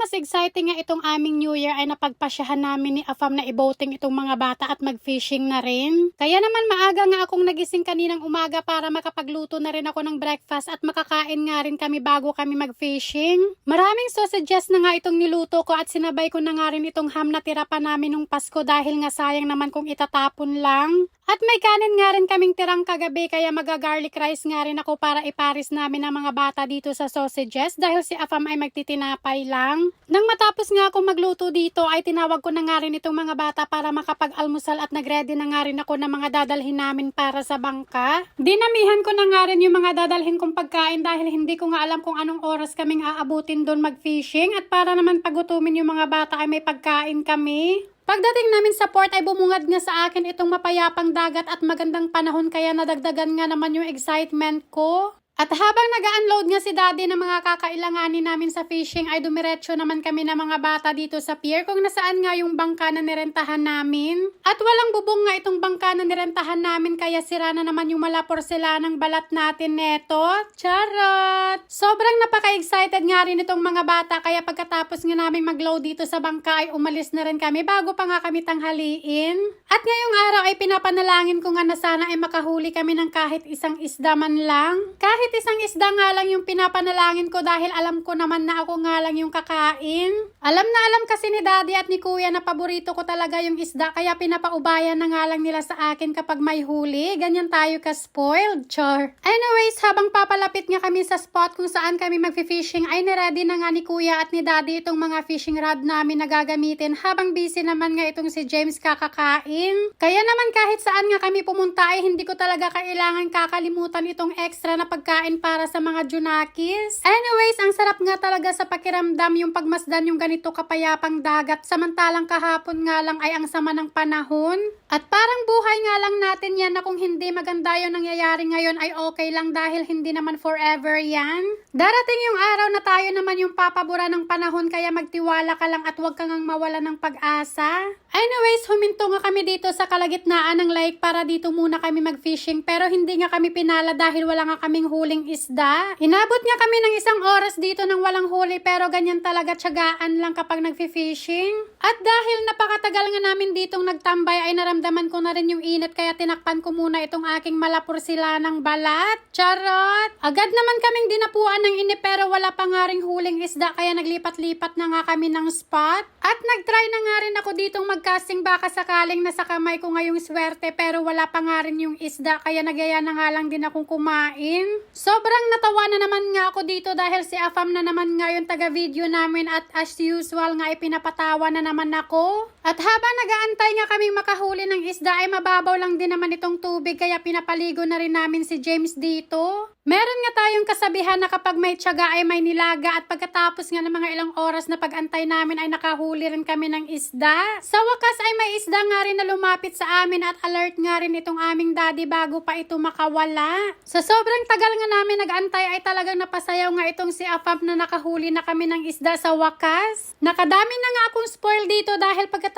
mas exciting nga itong aming New Year ay napagpasyahan namin ni Afam na iboating itong mga bata at mag-fishing na rin. Kaya naman maaga nga akong nagising kaninang umaga para makapagluto na rin ako ng breakfast at makakain nga rin kami bago kami mag-fishing. Maraming sausages na nga itong niluto ko at sinabay ko na nga rin itong ham na tira pa namin nung Pasko dahil nga sayang naman kung itatapon lang. At may kanin nga rin kaming tirang kagabi kaya maga-garlic rice nga rin ako para iparis namin ang mga bata dito sa sausages dahil si Afam ay magtitinapay lang. Nang matapos nga ako magluto dito ay tinawag ko na nga rin itong mga bata para makapag-almusal at nagready na nga rin ako ng mga dadalhin namin para sa bangka. Dinamihan ko na nga rin yung mga dadalhin kong pagkain dahil hindi ko nga alam kung anong oras kaming aabutin doon mag-fishing at para naman pagutumin yung mga bata ay may pagkain kami. Pagdating namin sa port ay bumungad nga sa akin itong mapayapang dagat at magandang panahon kaya nadagdagan nga naman yung excitement ko. At habang nag-unload nga si daddy ng mga kakailanganin namin sa fishing ay dumiretso naman kami ng mga bata dito sa pier kung nasaan nga yung bangka na nirentahan namin. At walang bubong nga itong bangka na nirentahan namin kaya sira na naman yung mala porselanang balat natin neto. Charot! Sobrang napaka-excited nga rin itong mga bata kaya pagkatapos nga namin mag-load dito sa bangka ay umalis na rin kami bago pa nga kami tanghaliin. At ngayong araw ay pinapanalangin ko nga na sana ay makahuli kami ng kahit isang isda man lang. Kahit isang isda nga lang yung pinapanalangin ko dahil alam ko naman na ako nga lang yung kakain. Alam na alam kasi ni daddy at ni kuya na paborito ko talaga yung isda kaya pinapaubayan na nga lang nila sa akin kapag may huli. Ganyan tayo ka-spoiled, char. Anyways, habang papalapit nga kami sa spot kung saan kami magfi-fishing ay niready na nga ni kuya at ni daddy itong mga fishing rod namin na gagamitin habang busy naman nga itong si James kakakain. Kaya naman kahit saan nga kami pumunta ay hindi ko talaga kailangan kakalimutan itong extra na pagkain para sa mga junakis. Anyways, ang sarap nga talaga sa pakiramdam yung pagmasdan yung ganito kapayapang dagat samantalang kahapon nga lang ay ang sama ng panahon. At parang buhay nga lang natin yan na kung hindi maganda yung nangyayari ngayon ay okay lang dahil hindi naman forever yan. Darating yung araw na tayo naman yung papabura ng panahon kaya magtiwala ka lang at huwag kang ngang mawala ng pag-asa. Anyways, huminto nga kami dito sa kalagitnaan ng lake para dito muna kami mag-fishing pero hindi nga kami pinala dahil wala nga kaming huling isda. Inabot nga kami ng isang oras dito nang walang huli pero ganyan talaga tiyagaan lang kapag nagfi-fishing. At dahil napakatagal nga namin ditong nagtambay ay naramdaman ko na rin yung init kaya tinakpan ko muna itong aking malapursilanang balat. Charot! Agad naman kaming dinapuan ng inip pero wala pa nga ring huling isda kaya naglipat-lipat na nga kami ng spot. At nagtry na nga rin ako ditong magcasting baka sakaling nasa kamay ko ngayong swerte pero wala pa nga rin yung isda kaya nagyaya na nga lang din akong kumain. Sobrang natawa na naman nga ako dito dahil si Afam na naman nga yung taga-video namin at as usual nga ipinapatawa na naman ako. At habang nagaantay nga kaming makahuli ng isda ay mababaw lang din naman itong tubig kaya pinapaligo na rin namin si James dito. Meron nga tayong kasabihan na kapag may tiyaga ay may nilaga at pagkatapos nga ng mga ilang oras na pag-antay namin ay nakahuli rin kami ng isda. Sa wakas ay may isda nga rin na lumapit sa amin at alert nga rin itong aming daddy bago pa ito makawala. Sa sobrang tagal nga namin nag-antay ay talagang napasayaw nga itong si Afam na nakahuli na kami ng isda sa wakas. Nakadami na nga akong spoil dito dahil pagkatapos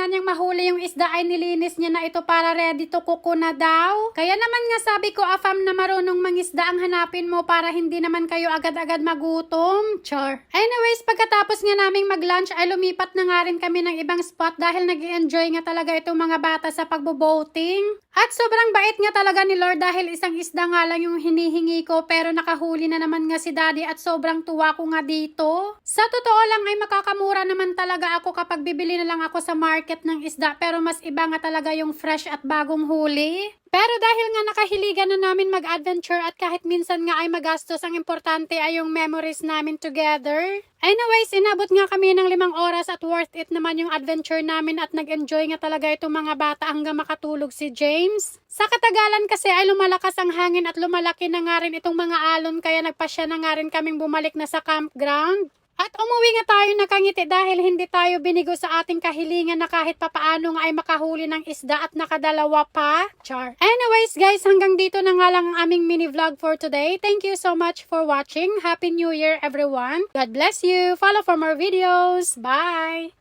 nga niyang mahuli yung isda ay nilinis niya na ito para ready to kuko na daw. Kaya naman nga sabi ko Afam na marunong mangisda ang hanapin mo para hindi naman kayo agad-agad magutom. Char. Anyways, pagkatapos nga naming mag-lunch ay lumipat na nga rin kami ng ibang spot dahil nag enjoy nga talaga itong mga bata sa pagbo-boating. At sobrang bait nga talaga ni Lord dahil isang isda nga lang yung hinihingi ko pero nakahuli na naman nga si Daddy at sobrang tuwa ko nga dito. Sa totoo lang ay makakamura naman talaga ako kapag bibili na lang sa market ng isda pero mas iba nga talaga yung fresh at bagong huli. Pero dahil nga nakahiligan na namin mag-adventure at kahit minsan nga ay magastos, ang importante ay yung memories namin together. Anyways, inabot nga kami ng limang oras at worth it naman yung adventure namin at nag-enjoy nga talaga itong mga bata hanggang makatulog si James. Sa katagalan kasi ay lumalakas ang hangin at lumalaki na nga rin itong mga alon kaya nagpasya na nga rin kaming bumalik na sa campground. At umuwi nga tayo nakangiti dahil hindi tayo binigo sa ating kahilingan na kahit papaano nga ay makahuli ng isda at nakadalawa pa. Char. Anyways guys, hanggang dito na nga lang ang aming mini vlog for today. Thank you so much for watching. Happy New Year everyone. God bless you. Follow for more videos. Bye!